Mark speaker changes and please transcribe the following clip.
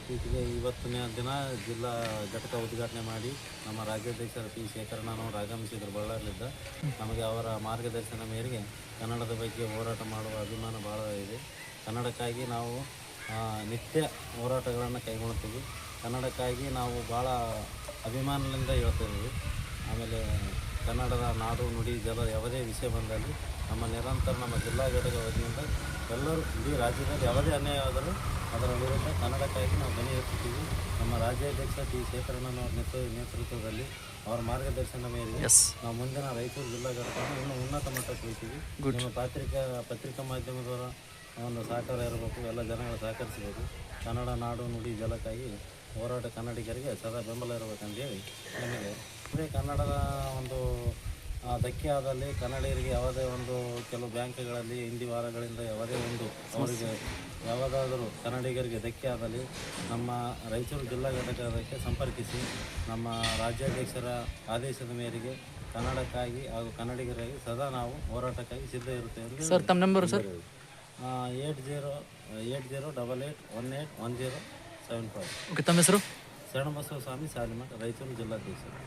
Speaker 1: ಇತ್ತೀಚೆಗೆ ಇವತ್ತಿನ ದಿನ ಜಿಲ್ಲಾ ಘಟಕ ಉದ್ಘಾಟನೆ ಮಾಡಿ ನಮ್ಮ ರಾಜ್ಯಾಧ್ಯಕ್ಷರ ಪಿ ಶೇಖರಣ್ಣನವರು ಆಗಮಿಸಿದರು ಬಳ್ಳಾರಿಲಿದ್ದ ನಮಗೆ ಅವರ ಮಾರ್ಗದರ್ಶನ ಮೇರೆಗೆ ಕನ್ನಡದ ಬಗ್ಗೆ ಹೋರಾಟ ಮಾಡುವ ಅಭಿಮಾನ ಭಾಳ ಇದೆ. ಕನ್ನಡಕ್ಕಾಗಿ ನಾವು ನಿತ್ಯ ಹೋರಾಟಗಳನ್ನು ಕೈಗೊಳ್ತೀವಿ ಕನ್ನಡಕ್ಕಾಗಿ ನಾವು ಭಾಳ ಅಭಿಮಾನದಿಂದ ಹೇಳ್ತಿದ್ದೀವಿ ಆಮೇಲೆ ಕನ್ನಡದ ನಾಡು ನುಡಿ ಜಲ ಯಾವುದೇ ವಿಷಯ ಬಂದಲ್ಲಿ ನಮ್ಮ ನಿರಂತರ ನಮ್ಮ ಜಿಲ್ಲಾ ಘಟಕ ವತಿಯಿಂದ ಎಲ್ಲರೂ ಇಡೀ ರಾಜ್ಯದಲ್ಲಿ ಯಾವುದೇ ಅನ್ಯಾಯ ಆದರೂ ಅದರ ವಿರುದ್ಧ ಕನ್ನಡಕ್ಕಾಗಿ ನಾವು ಧ್ವನಿ ಎತ್ತುತ್ತೀವಿ ನಮ್ಮ ರಾಜ್ಯಾಧ್ಯಕ್ಷ ಟಿ. ಶೇಖರಣ್ಣನವರ ನೇತೃ ನೇತೃತ್ವದಲ್ಲಿ ಅವರ ಮಾರ್ಗದರ್ಶನ ಮೇರೆಗೆ ನಾವು ಮುಂದಿನ ರೈತರು ಜಿಲ್ಲಾ ಘಟಕವನ್ನು ಇನ್ನೂ ಉನ್ನತ ಮಟ್ಟಕ್ಕೆ ಹೋಗ್ತೀವಿ ನಿಮ್ಮ ಪತ್ರಿಕಾ ಪತ್ರಿಕಾ ಮಾಧ್ಯಮದವರ ಒಂದು ಸಹಕಾರ ಇರಬೇಕು ಎಲ್ಲ ಜನಗಳು ಸಹಕರಿಸಬೇಕು. ಕನ್ನಡ ನಾಡು ನುಡಿ ಜಲಕ್ಕಾಗಿ ಹೋರಾಟ ಕನ್ನಡಿಗರಿಗೆ ಸದಾ ಬೆಂಬಲ ಇರಬೇಕಂತೇಳಿ ಹೇಳಿ ಇದೇ ಕನ್ನಡದ ಒಂದು ಧಕ್ಕೆ ಆದಲ್ಲಿ ಕನ್ನಡಿಗರಿಗೆ ಯಾವುದೇ ಒಂದು ಕೆಲವು ಬ್ಯಾಂಕ್ಗಳಲ್ಲಿ ಹಿಂದಿ ವಾರಗಳಿಂದ ಯಾವುದೇ ಒಂದು ಅವರಿಗೆ ಯಾವುದಾದರೂ ಕನ್ನಡಿಗರಿಗೆ ಧಕ್ಕೆ ಆದಲ್ಲಿ ನಮ್ಮ ರಾಯಚೂರು ಜಿಲ್ಲಾ ಘಟಕದಕ್ಕೆ ಸಂಪರ್ಕಿಸಿ ನಮ್ಮ ರಾಜ್ಯಾಧ್ಯಕ್ಷರ ಆದೇಶದ ಮೇರೆಗೆ ಕನ್ನಡಕ್ಕಾಗಿ ಹಾಗೂ ಕನ್ನಡಿಗರಾಗಿ ಸದಾ ನಾವು ಹೋರಾಟಕ್ಕಾಗಿ ಸಿದ್ಧ ಇರುತ್ತೇವೆ
Speaker 2: ಸರ್ ತಮ್ಮ number sir?
Speaker 1: Eight zero eight zero double eight one eight one zero seven five.
Speaker 2: Okay ತಮ್ಮ ಹೆಸರು?
Speaker 1: ಶರಣಬಸವ ಸ್ವಾಮಿ ಸಾಲಿಮಠ ರಾಯಚೂರು ಜಿಲ್ಲಾಧ್ಯಕ್ಷರು